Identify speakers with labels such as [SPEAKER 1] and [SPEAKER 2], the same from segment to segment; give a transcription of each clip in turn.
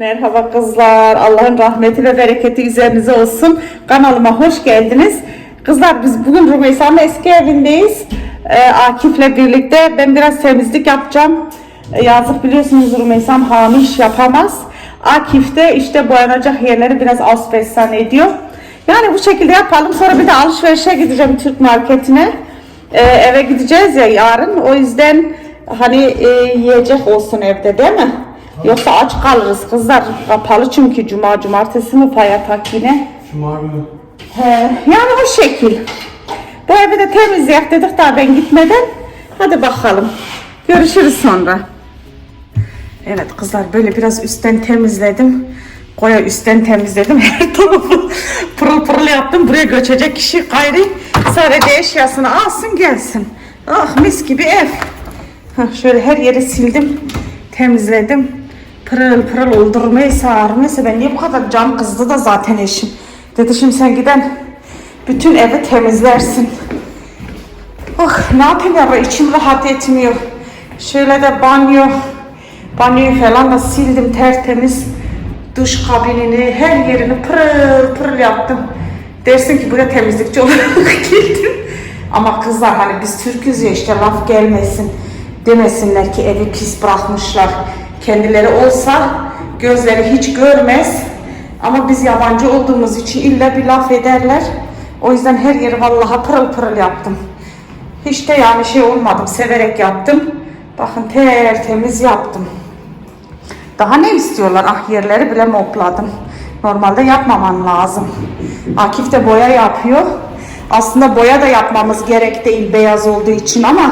[SPEAKER 1] Merhaba kızlar. Allah'ın rahmeti ve bereketi üzerinize olsun. Kanalıma hoş geldiniz. Kızlar biz bugün Rümeysa'nın eski evindeyiz. Ee, Akif'le birlikte ben biraz temizlik yapacağım. Ee, yazık biliyorsunuz Rümeysa'm hamile iş yapamaz. Akif de işte boyanacak yerleri biraz asbestan ediyor. Yani bu şekilde yapalım. Sonra bir de alışverişe gideceğim Türk marketine. Ee, eve gideceğiz ya yarın. O yüzden hani e, yiyecek olsun evde değil mi? Yoksa aç kalırız kızlar. Kapalı çünkü cuma cumartesi mi payatak yine.
[SPEAKER 2] Cuma günü.
[SPEAKER 1] He, yani o şekil. Bu evi de temizleyek dedik daha ben gitmeden. Hadi bakalım. Görüşürüz sonra. Evet kızlar böyle biraz üstten temizledim. Koya üstten temizledim. Her tarafı pırıl pırıl yaptım. Buraya göçecek kişi gayri sadece eşyasını alsın gelsin. Ah mis gibi ev. Hah, şöyle her yeri sildim. Temizledim. Pırıl pırıl oldurmayı sarmaysa ben niye bu kadar can kızdı da zaten eşim. Dedi şimdi sen giden bütün evi temizlersin. Oh ne yapayım ya içim rahat etmiyor. Şöyle de banyo, banyoyu falan da sildim tertemiz. Duş kabinini, her yerini pırıl pırıl yaptım. Dersin ki buraya temizlikçi olarak geldim. Ama kızlar hani biz Türk'üz ya işte laf gelmesin. Demesinler ki evi pis bırakmışlar. Kendileri olsa gözleri hiç görmez. Ama biz yabancı olduğumuz için illa bir laf ederler. O yüzden her yeri vallahi pırıl pırıl yaptım. Hiç de yani şey olmadım. Severek yaptım. Bakın tertemiz yaptım. Daha ne istiyorlar? Ah yerleri bile mopladım. Normalde yapmaman lazım. Akif de boya yapıyor. Aslında boya da yapmamız gerek değil beyaz olduğu için ama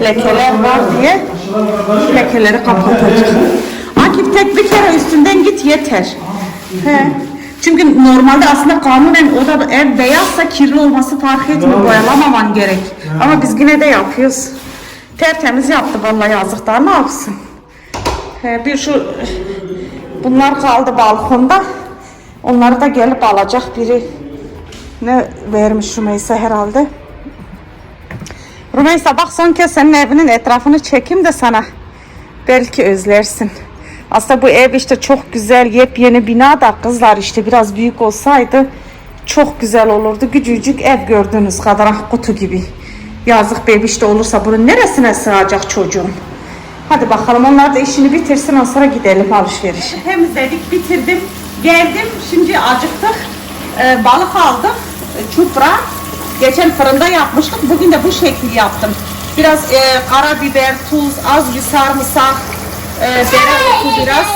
[SPEAKER 1] lekeler var diye lekeleri kapatacak. Akif tek bir kere üstünden git yeter. He. Çünkü normalde aslında kanunen o da eğer beyazsa kirli olması fark etmiyor. Boyalamaman gerek. Ama biz yine de yapıyoruz. Tertemiz yaptı vallahi yazık daha ne yapsın. He, bir şu bunlar kaldı balkonda. Onları da gelip alacak biri. Ne vermiş Rümeysa herhalde. Rümeysa bak son kez senin evinin etrafını çekeyim de sana. Belki özlersin. Aslında bu ev işte çok güzel yepyeni bina da kızlar işte biraz büyük olsaydı çok güzel olurdu. Küçücük ev gördüğünüz kadar ah, kutu gibi. Yazık bebiş de olursa bunun neresine sığacak çocuğum? Hadi bakalım onlar da işini bitirsin ondan sonra gidelim alışverişe. Temizledik bitirdim. Geldim şimdi acıktık. Ee, balık aldım. e, Çupra. Geçen fırında yapmıştık. Bugün de bu şekil yaptım. Biraz e, karabiber, tuz, az bir sarımsak, e, dereotu biraz.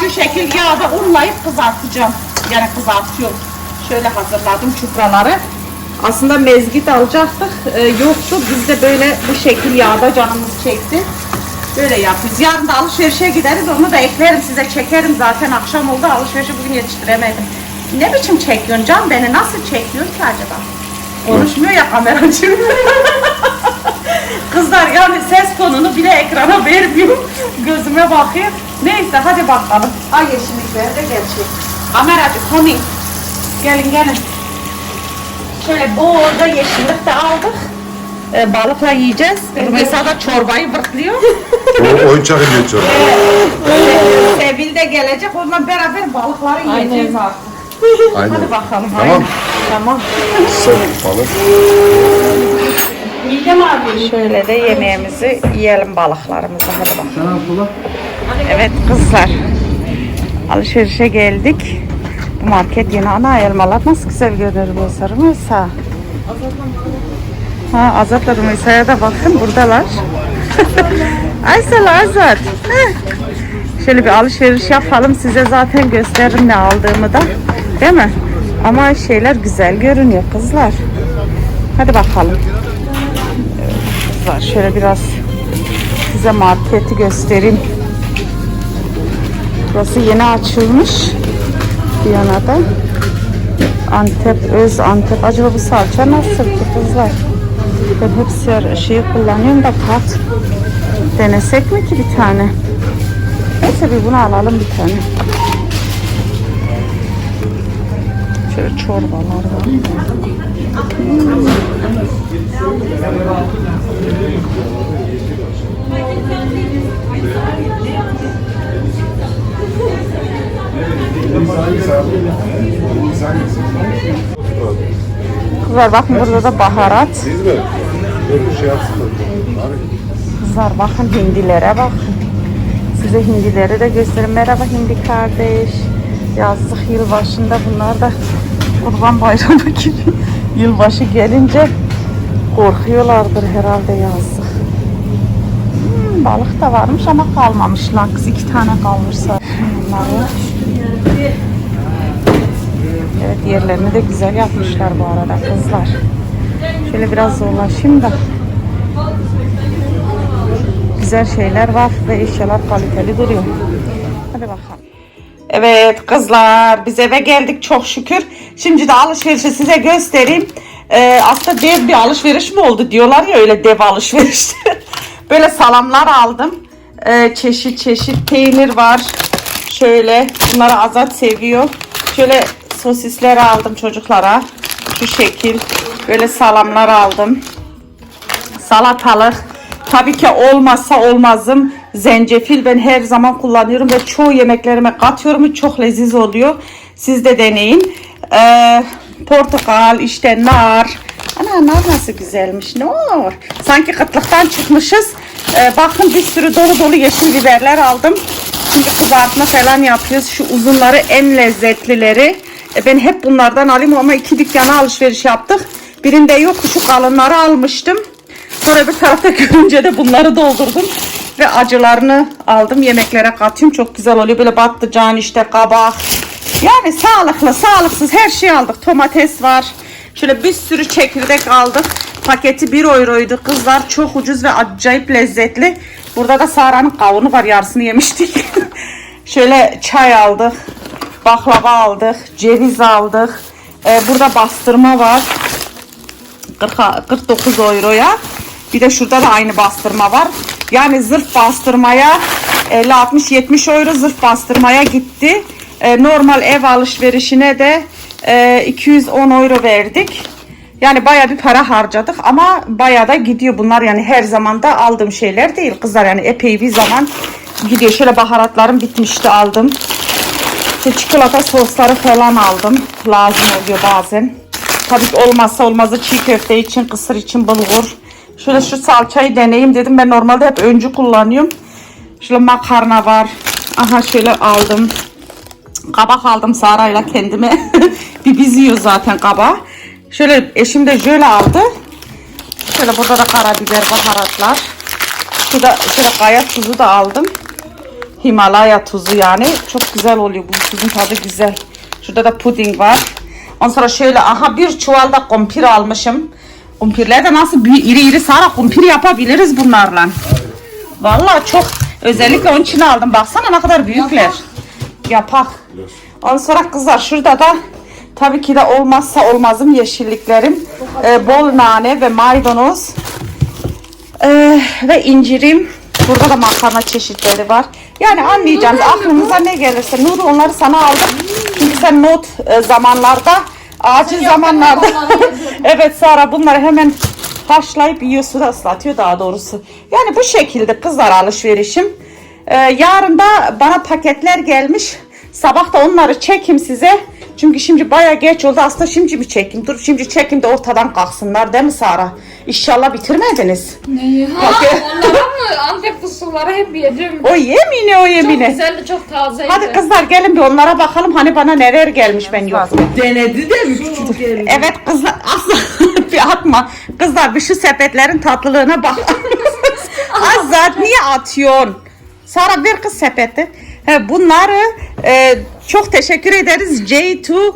[SPEAKER 1] Şu şekil yağda unlayıp kızartacağım. Yani kızartıyorum. Şöyle hazırladım çupraları. Aslında mezgit alacaktık. E, yoktu. Biz de böyle bu şekil yağda canımız çekti. Böyle yapıyoruz. Yarın da alışverişe gideriz. Onu da eklerim size çekerim. Zaten akşam oldu. Alışverişi bugün yetiştiremedim. Ne biçim çekiyorsun Can? Beni nasıl çekiyor ki acaba? Konuşmuyor ya kameracı. Kızlar yani ses tonunu bile ekrana vermiyor. Gözüme bakıyor. Neyse hadi bakalım. Ay yeşillikler de gerçek. Kameracı coming. Gelin gelin. Şöyle bolca yeşillik de aldık. Ee, balıkla yiyeceğiz. Rümeysa da çorbayı bırklıyor.
[SPEAKER 3] O oyuncak ediyor çocuk.
[SPEAKER 1] Sevil de gelecek. Onunla beraber balıkları yiyeceğiz artık.
[SPEAKER 3] Aynen.
[SPEAKER 1] Hadi bakalım.
[SPEAKER 3] Tamam.
[SPEAKER 1] haydi. Tamam.
[SPEAKER 3] Sırf balık.
[SPEAKER 1] Şöyle de yemeğimizi yiyelim balıklarımızı. Hadi bakalım. Evet kızlar. Alışverişe geldik. Bu market yeni ana elmalar nasıl güzel görünüyor bu sarımsa. Ha Azat'la Rümeysa'ya da bakın buradalar. Aysel Azat. Şöyle bir alışveriş yapalım. Size zaten gösteririm ne aldığımı da. Değil mi? Ama şeyler güzel görünüyor kızlar. Hadi bakalım. Kızlar şöyle biraz size marketi göstereyim. Burası yeni açılmış. Viyana'da. Antep, öz Antep. Acaba bu salça nasıl ki kızlar? Ben hep şeyi kullanıyorum da kat. Denesek mi ki bir tane? Neyse bir bunu alalım bir tane. Şöyle çorbalar var. Kızlar bakın burada da baharat. Kızlar bakın hindilere bak. Size hindileri de göstereyim. Merhaba hindi kardeş. Yazlık yılbaşında bunlar da kurban bayramı gibi. Yılbaşı gelince korkuyorlardır herhalde yazlık. Hmm, balık da varmış ama kalmamışlar. Kız iki tane kalmışsa. Bunları. Evet yerlerini de güzel yapmışlar bu arada kızlar. Şöyle biraz zorlaşayım da güzel şeyler var ve eşyalar kaliteli duruyor. Evet kızlar biz eve geldik çok şükür. Şimdi de alışverişi size göstereyim. Ee, aslında dev bir alışveriş mi oldu diyorlar ya öyle dev alışveriş. Böyle salamlar aldım. Ee, çeşit çeşit peynir var. Şöyle bunları Azat seviyor. Şöyle sosisler aldım çocuklara. Şu şekil. Böyle salamlar aldım salatalık. Tabii ki olmazsa olmazım zencefil ben her zaman kullanıyorum ve çoğu yemeklerime katıyorum. Çok leziz oluyor. Siz de deneyin. Ee, portakal, işte nar. Ana nar nasıl güzelmiş. Nur. Sanki kıtlıktan çıkmışız. Ee, bakın bir sürü dolu dolu yeşil biberler aldım. Çünkü kızartma falan yapıyoruz. Şu uzunları en lezzetlileri. E, ben hep bunlardan alayım ama iki dükkana alışveriş yaptık. Birinde yok şu kalınları almıştım. Sonra bir tarafta görünce de bunları doldurdum. Ve acılarını aldım yemeklere katıyorum. Çok güzel oluyor. Böyle patlıcan işte kabak. Yani sağlıklı sağlıksız her şey aldık. Domates var. Şöyle bir sürü çekirdek aldık. Paketi 1 euroydu kızlar. Çok ucuz ve acayip lezzetli. Burada da Sara'nın kavunu var. Yarısını yemiştik. Şöyle çay aldık. Baklava aldık. Ceviz aldık. Ee, burada bastırma var. 40, 49 euroya. Bir de şurada da aynı bastırma var. Yani zırh bastırmaya 50 60 70 euro zırh bastırmaya gitti. E, normal ev alışverişine de e, 210 euro verdik. Yani baya bir para harcadık ama baya da gidiyor bunlar yani her zaman da aldığım şeyler değil kızlar yani epey bir zaman gidiyor. Şöyle baharatlarım bitmişti aldım. İşte çikolata sosları falan aldım. Lazım oluyor bazen. Tabii olmazsa olmazı çiğ köfte için, kısır için bulgur. Şöyle şu salçayı deneyeyim dedim. Ben normalde hep öncü kullanıyorum. Şöyle makarna var. Aha şöyle aldım. Kabak aldım Sara'yla kendime. bir biz yiyor zaten kabağı. Şöyle eşim de jöle aldı. Şöyle burada da karabiber, baharatlar. Şurada şöyle kaya tuzu da aldım. Himalaya tuzu yani. Çok güzel oluyor. Bu tuzun tadı güzel. Şurada da puding var. Ondan sonra şöyle aha bir çuval da kumpir almışım. Kumpirler de nasıl büyük, iri iri Sara kumpir yapabiliriz bunlarla. Vallahi çok özellikle onun için aldım. Baksana ne kadar büyükler. Yapak. Ondan sonra kızlar şurada da tabii ki de olmazsa olmazım yeşilliklerim. Ee, bol nane ve maydanoz. Ee, ve incirim. Burada da makarna çeşitleri var. Yani anlayacağınız aklınıza ne gelirse. Nuru onları sana aldım. Çünkü sen not e, zamanlarda, acil zamanlarda. evet Sara bunları hemen haşlayıp yiyor, suda ıslatıyor daha doğrusu. Yani bu şekilde kızlar alışverişim. Ee, yarın da bana paketler gelmiş. Sabah da onları çekeyim size. Çünkü şimdi baya geç oldu. Aslında şimdi bir çekeyim. Dur şimdi çekeyim de ortadan kalksınlar değil mi Sara? İnşallah bitirmediniz.
[SPEAKER 2] Neyi? Ha, onlara mı? Antep fıstıkları hep yedim.
[SPEAKER 1] O yemini o
[SPEAKER 2] Çok
[SPEAKER 1] yemini.
[SPEAKER 2] güzeldi, çok tazeydi.
[SPEAKER 1] Hadi kızlar gelin bir onlara bakalım. Hani bana neler gelmiş ben yokum.
[SPEAKER 4] Denedi de mi küçük geldi?
[SPEAKER 1] Evet kızlar asla bir atma. Kızlar bir şu sepetlerin tatlılığına bak. Azat niye atıyorsun? Sara bir kız sepeti. He, bunları e, çok teşekkür ederiz J2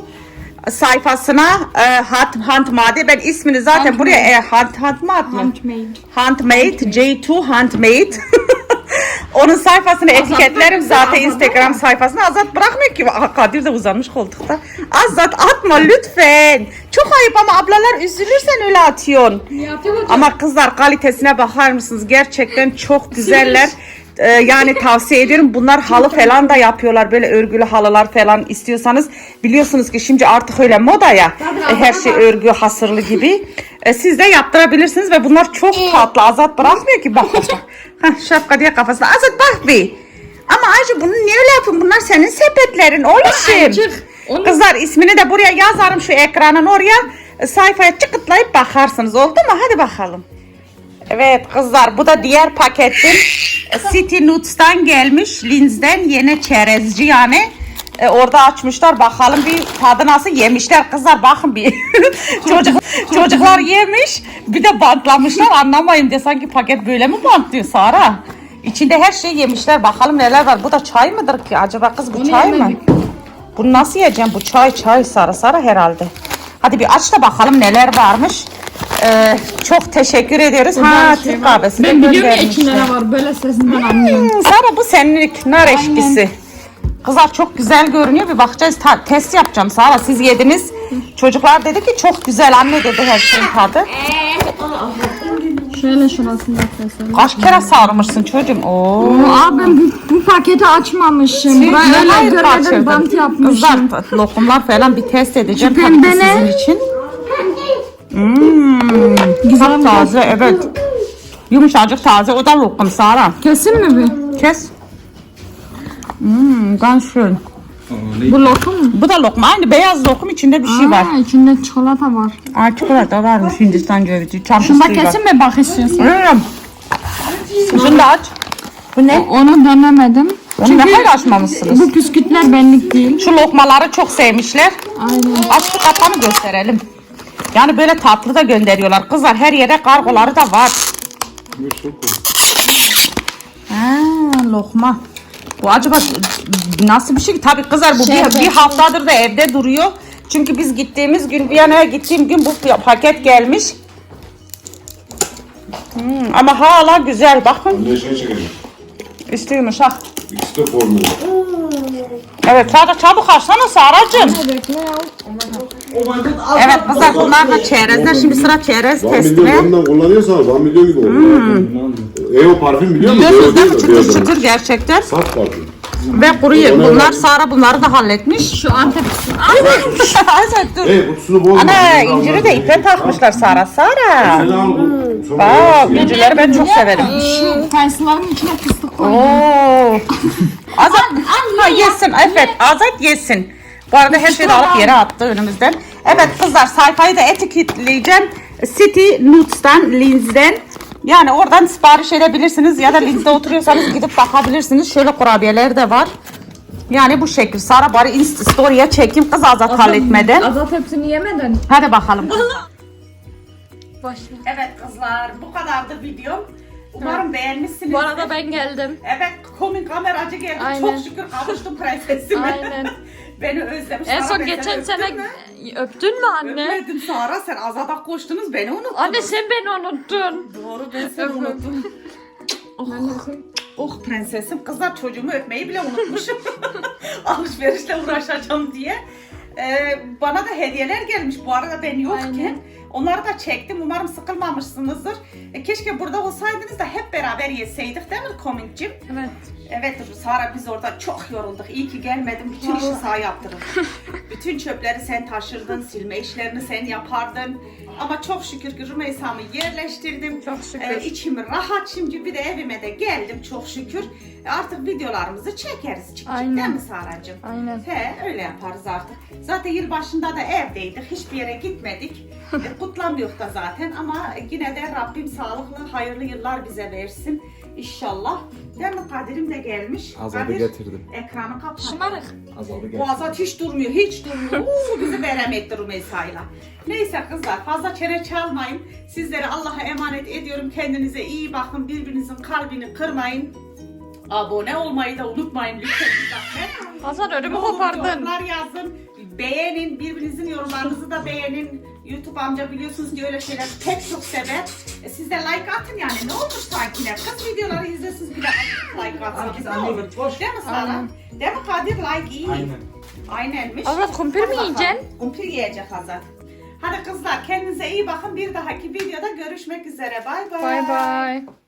[SPEAKER 1] sayfasına e, Hunt, Hunt Made. Ben ismini zaten buraya e, Hunt, Hunt Made mi?
[SPEAKER 2] Handmade.
[SPEAKER 1] Handmade, J2 Handmade. Onun sayfasını etiketlerim zaten Instagram sayfasına. Azat bırakmıyor ki. Aa, Kadir de uzanmış koltukta. Azat atma lütfen. Çok ayıp ama ablalar üzülürsen öyle atıyorsun. Ama kızlar kalitesine bakar mısınız? Gerçekten çok güzeller. Ee, yani tavsiye ediyorum. Bunlar halı falan da yapıyorlar. Böyle örgülü halılar falan istiyorsanız. Biliyorsunuz ki şimdi artık öyle moda ya. E, Her şey örgü hasırlı gibi. E, Siz de yaptırabilirsiniz ve bunlar çok tatlı. Azat bırakmıyor ki bak bak. Heh, şapka diye kafasına. Azat bak bir. Ama Ayşe bunu niye öyle yapın? Bunlar senin sepetlerin.
[SPEAKER 2] Onu
[SPEAKER 1] Kızlar ismini de buraya yazarım şu ekranın oraya. E, Sayfaya çıkıtlayıp bakarsınız oldu mu? Hadi bakalım. Evet kızlar bu da diğer paketim. E, City Nuts'tan gelmiş. Linz'den yeni çerezci yani. E, orada açmışlar bakalım bir tadı nasıl yemişler kızlar bakın bir çocuk çocuklar yemiş bir de bantlamışlar anlamayın diye sanki paket böyle mi bantlıyor Sara İçinde her şeyi yemişler bakalım neler var bu da çay mıdır ki acaba kız bu çay mı
[SPEAKER 2] yemedik.
[SPEAKER 1] bunu nasıl yiyeceğim? Bu çay çay sarı sarı herhalde. Hadi bir aç da bakalım neler varmış. Ee, çok teşekkür ediyoruz. ha Türk kahvesi
[SPEAKER 2] Ben biliyorum ya içinde ne var. Böyle sesinden anlıyorum.
[SPEAKER 1] Hmm, Sara bu seninlik nar eşkisi. Kızlar çok güzel görünüyor. Bir bakacağız. Ta- test yapacağım Sara. Siz yediniz. Çocuklar dedi ki çok güzel anne dedi her şeyin tadı.
[SPEAKER 2] Şöyle şurasında keselim.
[SPEAKER 1] Kaç kere sarmışsın çocuğum? Oo.
[SPEAKER 2] Aa ben bu, bu paketi açmamışım. Buraya öyle
[SPEAKER 1] kaçırdın.
[SPEAKER 2] bant yapmışım.
[SPEAKER 1] Kızlar lokumlar falan bir test edeceğim. Tabii ki sizin için. Hmm, güzel taze evet. Yumuşacık taze o da lokum Sara.
[SPEAKER 2] Kesin mi bu?
[SPEAKER 1] Kes. Hmm, ganz schön.
[SPEAKER 2] Bu lokum mu?
[SPEAKER 1] Bu da lokum. Aynı beyaz lokum içinde bir şey var.
[SPEAKER 2] Aa, içinde çikolata var.
[SPEAKER 1] Ay çikolata varmış Hindistan cevizi. Çam
[SPEAKER 2] Şunda
[SPEAKER 1] fıstığıyla.
[SPEAKER 2] kesin mi bak istiyorsun?
[SPEAKER 1] Hmm. Şunu da aç. Bu ne?
[SPEAKER 2] Onu denemedim.
[SPEAKER 1] Onu ne kadar açmamışsınız?
[SPEAKER 2] Bu püskütler benlik değil.
[SPEAKER 1] Şu lokmaları çok sevmişler.
[SPEAKER 2] Aynen.
[SPEAKER 1] Aç bir kapağını gösterelim. Yani böyle tatlı da gönderiyorlar. Kızlar her yere kargoları da var.
[SPEAKER 3] Koy.
[SPEAKER 1] Ha, lokma. Bu acaba nasıl bir şey? Tabii kızlar bu
[SPEAKER 2] Şey,
[SPEAKER 1] bir, bir haftadır da evde duruyor. Çünkü biz gittiğimiz gün Viyana'ya gittiğim gün bu paket gelmiş. Hmm, ama hala güzel bakın.
[SPEAKER 3] De şey çekeceğim.
[SPEAKER 1] Üstü yumuşak.
[SPEAKER 3] İkisi de formülü.
[SPEAKER 1] Evet çabuk çabuk açsana Saracığım. Evet kızlar bunlar da çerezler. Şimdi sıra çerez
[SPEAKER 3] Van milyon
[SPEAKER 1] testine.
[SPEAKER 3] ondan kullanıyorsan Van milyon gibi olur. E o parfüm biliyor musun?
[SPEAKER 1] Biliyorsunuz değil mi? Çıtır çıtır gerçekten.
[SPEAKER 3] Saf parfüm.
[SPEAKER 1] Ve kuru ye-
[SPEAKER 3] Ona
[SPEAKER 1] bunlar. Sara bunları da halletmiş.
[SPEAKER 2] Şu Antep
[SPEAKER 1] Azat dur.
[SPEAKER 3] Hey kutusunu bozma.
[SPEAKER 1] Ana inciri de ipe takmışlar Sara. Sara.
[SPEAKER 3] Bu.
[SPEAKER 1] Bak
[SPEAKER 3] yersin.
[SPEAKER 1] incileri ben çok severim.
[SPEAKER 2] Şu kayısıların içine fıstık koydum.
[SPEAKER 1] Oo. Azat ha, yesin evet Azat yesin. Bu arada her şeyi de alıp yere attı önümüzden. Evet kızlar sayfayı da etiketleyeceğim. City Nuts'tan, Linz'den. Yani oradan sipariş edebilirsiniz ya da Linz'de oturuyorsanız gidip bakabilirsiniz. Şöyle kurabiyeler de var. Yani bu şekil. Sara bari Insta Story'e çekeyim kız Azat halletmeden.
[SPEAKER 2] Azat hepsini yemeden.
[SPEAKER 1] Hadi bakalım.
[SPEAKER 2] Başla.
[SPEAKER 1] Evet kızlar bu kadardı videom. Umarım beğenmişsiniz.
[SPEAKER 2] Bu arada ben geldim.
[SPEAKER 1] Evet komik kameracı geldi.
[SPEAKER 2] Aynen.
[SPEAKER 1] Çok şükür kavuştum prensesime.
[SPEAKER 2] Aynen.
[SPEAKER 1] beni özlemiş.
[SPEAKER 2] En
[SPEAKER 1] Sara,
[SPEAKER 2] son
[SPEAKER 1] ben
[SPEAKER 2] geçen
[SPEAKER 1] seni
[SPEAKER 2] sene
[SPEAKER 1] öptüm mü?
[SPEAKER 2] öptün mü anne?
[SPEAKER 1] Öpmedim Sara sen Azat'a koştunuz beni unuttun.
[SPEAKER 2] Anne sen beni unuttun.
[SPEAKER 1] Doğru ben seni unuttum. Oh prensesim kızlar çocuğumu öpmeyi bile unutmuşum. Alışverişle uğraşacağım diye. Ee, bana da hediyeler gelmiş bu arada ben yokken.
[SPEAKER 2] Aynen.
[SPEAKER 1] Onları da çektim. Umarım sıkılmamışsınızdır. E, keşke burada olsaydınız da hep beraber yeseydik değil mi Komikcim?
[SPEAKER 2] Evet.
[SPEAKER 1] Evet Sara biz orada çok yorulduk. İyi ki gelmedim. Bütün işi sağ yaptırın. Bütün çöpleri sen taşırdın. Silme işlerini sen yapardın. Ama çok şükür ki Rümeysa'mı yerleştirdim.
[SPEAKER 2] Çok şükür.
[SPEAKER 1] Ee, içim rahat şimdi bir de evime de geldim çok şükür. E, Artık videolarımızı çekeriz çık çık
[SPEAKER 2] Aynen.
[SPEAKER 1] değil mi Saracığım?
[SPEAKER 2] Aynen.
[SPEAKER 1] He öyle yaparız artık. Zaten yılbaşında da evdeydik. Hiçbir yere gitmedik. kutlamıyor da zaten ama yine de Rabbim sağlıklı hayırlı yıllar bize versin. İnşallah. Değil mi Kadir'im de gelmiş.
[SPEAKER 5] Azal'ı
[SPEAKER 1] Kadir,
[SPEAKER 5] getirdim.
[SPEAKER 1] Ekranı kapat.
[SPEAKER 2] Şımarık.
[SPEAKER 5] Azal'ı getirdim.
[SPEAKER 1] Bu Azat hiç durmuyor, hiç durmuyor. Uuu bizi veremetti Rümeysa'yla. Neyse kızlar fazla çene çalmayın. Sizleri Allah'a emanet ediyorum. Kendinize iyi bakın. Birbirinizin kalbini kırmayın. Abone olmayı da unutmayın lütfen.
[SPEAKER 2] Hasan önümü kopardın.
[SPEAKER 1] Yorumlar yazın. Beğenin. Birbirinizin yorumlarınızı da beğenin. YouTube amca biliyorsunuz ki öyle şeyler pek çok sever. E, siz de like atın yani. Ne olmuş sanki ne? Kız videoları izliyorsunuz bir de like atsanız. Ne olur? Değil mi Sara?
[SPEAKER 2] Aynen.
[SPEAKER 1] Değil mi Kadir? Like iyi.
[SPEAKER 5] Aynen.
[SPEAKER 1] Aynenmiş.
[SPEAKER 2] Azat kumpir mi yiyeceksin?
[SPEAKER 1] Kumpir yiyecek Azat. Hadi kızlar kendinize iyi bakın. Bir dahaki videoda görüşmek üzere. Bay bay.
[SPEAKER 2] Bay bay.